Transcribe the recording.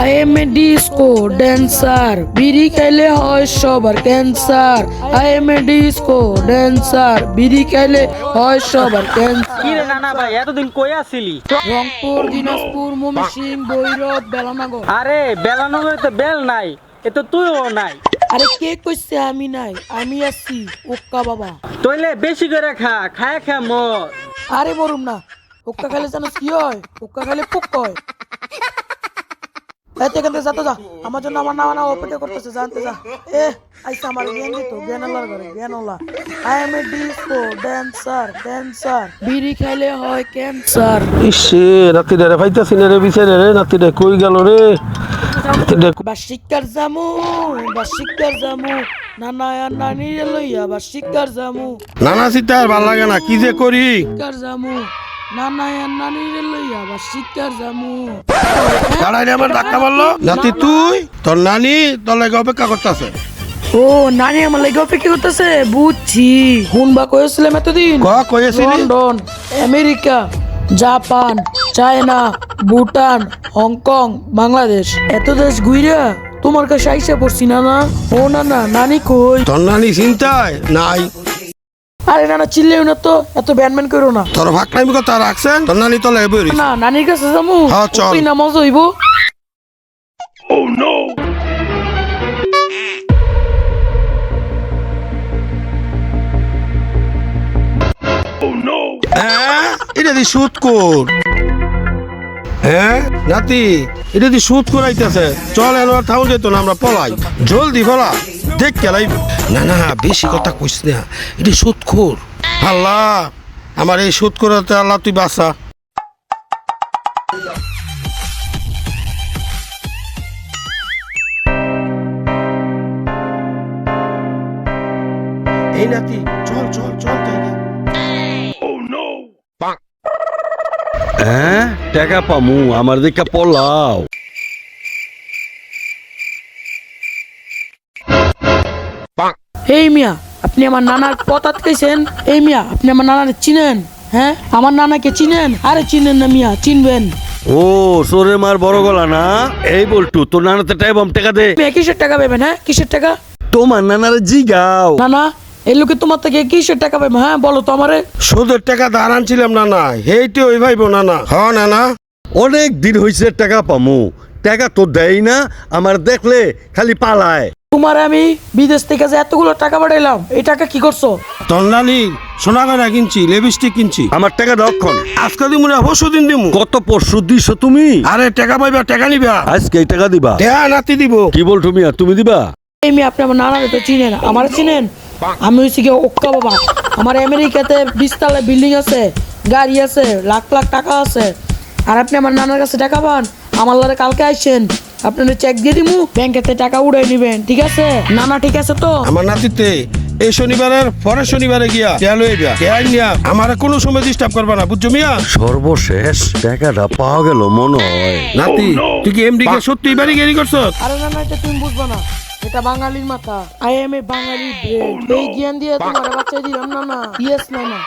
I am a disco dancer বিড়ি খাইলে হয় সবার cancer I am a disco dancer বিড়ি খাইলে হয় সবার ক্যান্সার কি রে নানা ভাই এতদিন কই আসিলি? রংপুর দিনাজপুর ময়মনসিংহ ভৈরব বেলানগর। আরে বেলানগরে তো বেল নাই এ তো তুইও নাই। আরে কে কইছে আমি নাই? আমি আছি ওক্কা বাবা। তইলে বেশি করে খা খায় খা মর আরে মরুম না ওক্কা খাইলে জানো কি হয়? ওক্কা খাইলে পোক হয়। এতে এখান থেকে যা তো যা। আমার জন্য আমার নামা না অপেক্ষা করতেছে জানতে যা। এ আইসা আমার জ্ঞান দিত জ্ঞান ঘরে জ্ঞান I am a disco dancer dancer বিড়ি খাইলে হয় ক্যান্সার। ইসে নাতি রে পাইতাছি না রে বিচারে রে নাতি রে? কই গেল রে জামু বা শিকার জামু। নানা আর নানি লইয়া বা শিকার জামু। নানা সিতার ভালো লাগে না কি যে করি? শিকার জামু। নানা আর লইয়া বা শিকার জামু। দাঁড়াই আমার ধাক্কা মারলো। নাতি তুই? তোর নানি তোর লাগে অপেক্ষা করতেছে। ও নানি আমার লাগে অপেক্ষা করতেছে বুঝছি। হুন বা কয়েছিলাম এতদিন? ক London America Japan China Bhutan Hong Kong Bangladesh. এত দেশ ঘুইরা তোমার কাছে আইসা পড়ছি না না ও না না নানি কই? তোর নানি চিন্তায় নাই। আরে না না চিল্লেও না তো এত ব্যানম্যান করো না। তোর ভাগনামি কথা রাখছেন? তোর নানি তোর লাগে না নানির কাছে যাব হ্যাঁ, চল। ওই না মজা হইব। হ্যাঁ এটা দি সুদ কর হ্যাঁ নাতি এটা দি সুদ করাইতেছে চল আর থাউন যেত না আমরা পলাই। জলদি ফলা দেখ কেলাই না না বেশি কথা কইস না। এটা সুদ খোর আল্লাহ আমার এই সুদ করাতে আল্লাহ তুই বাঁচা। এই নাতি চল চল চল হ্যাঁ টাকা পামু আমার দিকে পলাও। এই মিয়া আপনি আমার নানার পথ আটকাইছেন এই মিয়া আপনি আমার নানার চিনেন হ্যাঁ? আমার নানাকে চিনেন? আরে চিনেন না মিয়া চিনবেন। ও সোরে মার বড় গলা না? এই বলটু তোর নানাতে টাইবাম টাকা দে। মিয়া কিসের টাকা পাবেন হ্যাঁ? কিসের টাকা? তোমার নানার জিগাও। নানা এই লোকে তোমার থেকে কিসের টাকা পাবে হ্যাঁ? বলো তো আমারে। সুদের টাকা ধার আনছিলাম না না হেইটে ওই ভাইব না না হ না না অনেক দিন হইছে টাকা পামু। টাকা তো দেয় না আমার দেখলে খালি পালায়। তোমার আমি বিদেশ থেকে যে এতগুলো টাকা পাঠাইলাম এই টাকা কি করছ? তোর নানি সোনা গয়না কিনছি লিপস্টিক কিনছি। আমার টাকা দক্ষণ আজকে দিমু না পরশু দিন দিমু। কত পরশু দিছো তুমি? আরে টাকা পাইবা টাকা নিবা। আজকে এই টাকা দিবা? দেয়া নাতি দিব। কি বল তুমি আর তুমি দিবা? এই মেয়ে আপনি আমার নানারে তো চিনেন আমার চিনেন? আমি হচ্ছি গিয়ে ওক্কা বাবা। আমার আমেরিকাতে বিশতলা বিল্ডিং আছে গাড়ি আছে লাখ লাখ টাকা আছে। আর আপনি আমার নানার কাছে টাকা পান আমার লড়ে কালকে আসছেন আপনার চেক দিয়ে দিমু ব্যাংকেতে টাকা উড়াই নিবেন ঠিক আছে? নানা ঠিক আছে তো। আমার নাতিতে এই শনিবারের পরের শনিবারে গিয়া তেল হয়ে যা তেল নিয়া আমার কোনো সময় ডিস্টার্ব করবা না বুঝছ মিয়া? সর্বশেষ টাকাটা পাওয়া গেল মনে হয়। নাতি তুই কি এমডি কে সত্যি বাড়ি গেরি করছ আরে না না এটা তুমি বুঝবা না। এটা বাঙালির মাথা। I am a Bengali brain এই জ্ঞান দিয়ে তোমার বাচ্চা দিলাম না না। ইয়েস না না।